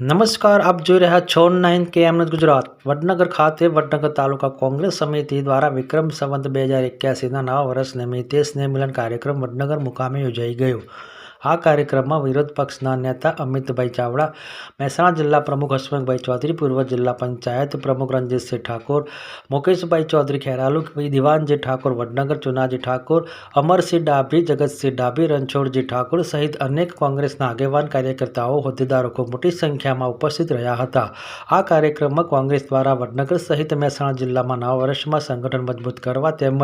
નમસ્કાર, આપ જોઈ રહ્યા છો નાઇન કે એમએસ ગુજરાત. વડનગર ખાતે વડનગર તાલુકા કોંગ્રેસ સમિતિ દ્વારા વિક્રમ સંવંત બે હજાર એક્યાસીના નવા વર્ષ નિમિત્તે સ્નેહ મિલન કાર્યક્રમ વડનગર મુકામે યોજાઈ ગયો. આ કાર્યક્રમમાં વિરોધ પક્ષના નેતા અમિતભાઈ ચાવડા, મહેસાણા જિલ્લા પ્રમુખ હસમુખભાઈ ચૌધરી, પૂર્વ જિલ્લા પંચાયત પ્રમુખ રણજીતસિંહ ઠાકોર, મુકેશભાઈ ચૌધરી ખેરાલુ દિવાનજી ઠાકોર વડનગર, ચુનાજી ઠાકોર, અમરસિંહ ડાભી, જગતસિંહ ડાભી, રણછોડજી ઠાકોર સહિત અનેક કોંગ્રેસના આગેવાન કાર્યકર્તાઓ, હોદ્દેદારો ખૂબ મોટી સંખ્યામાં ઉપસ્થિત રહ્યા હતા. આ કાર્યક્રમમાં કોંગ્રેસ દ્વારા વડનગર સહિત મહેસાણા જિલ્લામાં નવા વર્ષમાં સંગઠન મજબૂત કરવા તેમજ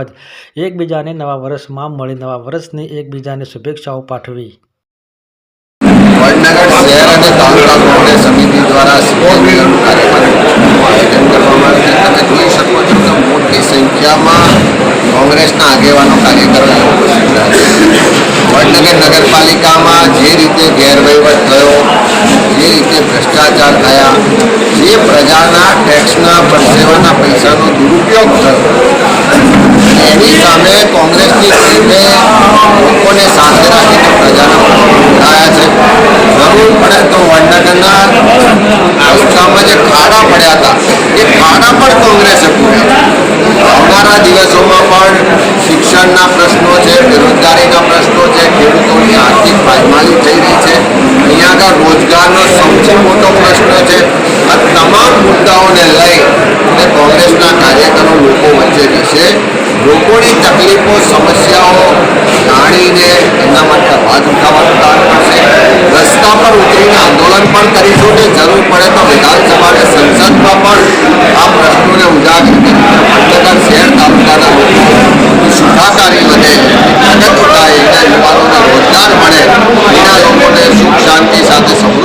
એકબીજાને નવા વર્ષમાં મળી નવા વર્ષની એકબીજાને શુભેચ્છાઓ પાઠવી વડનગર શહેર અને તાલુકા કોંગ્રેસ સમિતિ દ્વારા સ્નેહ મિલન કાર્યક્રમનું આયોજન કરવામાં આવ્યું છે. તમે જોઈ શકો છો કે મોટી સંખ્યામાં કોંગ્રેસના આગેવાનો કાર્યકરો ઉપસ્થિત વડનગર નગરપાલિકામાં જે રીતે ગેરવહીવટ થયો, જે રીતે ભ્રષ્ટાચાર થયા, જે પ્રજાના ટેક્સના પરસેવાના પૈસાનો દુરુપયોગ થયો, એની સામે કોંગ્રેસની ટીમે લોકોને સાથે રાખીને પ્રજાના ઉઠાયા છે જરૂર પડે તો વડનગરના રસ્તામાં જે ખાડા પડ્યા હતા, એ ખાડા પણ કોંગ્રેસે પૂર્યા. આવનારા દિવસોમાં પણ શિક્ષણના પ્રશ્નો છે, બેરોજગારીના પ્રશ્નો છે, ખેડૂતોની આર્થિક પાયમાલી થઈ રહી છે. અહીંયા આગળ રોજગારનો સૌથી મોટો પ્રશ્ન છે. આ તમામ મુદ્દાઓને લઈ અને કોંગ્રેસના કાર્યકરો લોકો વચ્ચે જશે લોકોની તકલીફો, સમસ્યાઓ જાણીને એના માટે અવાજ ઉઠાવવાનું કામ કરશે. રસ્તા પર ઉતરીને આંદોલન પણ કરીશું કે જરૂર પડે તો this award.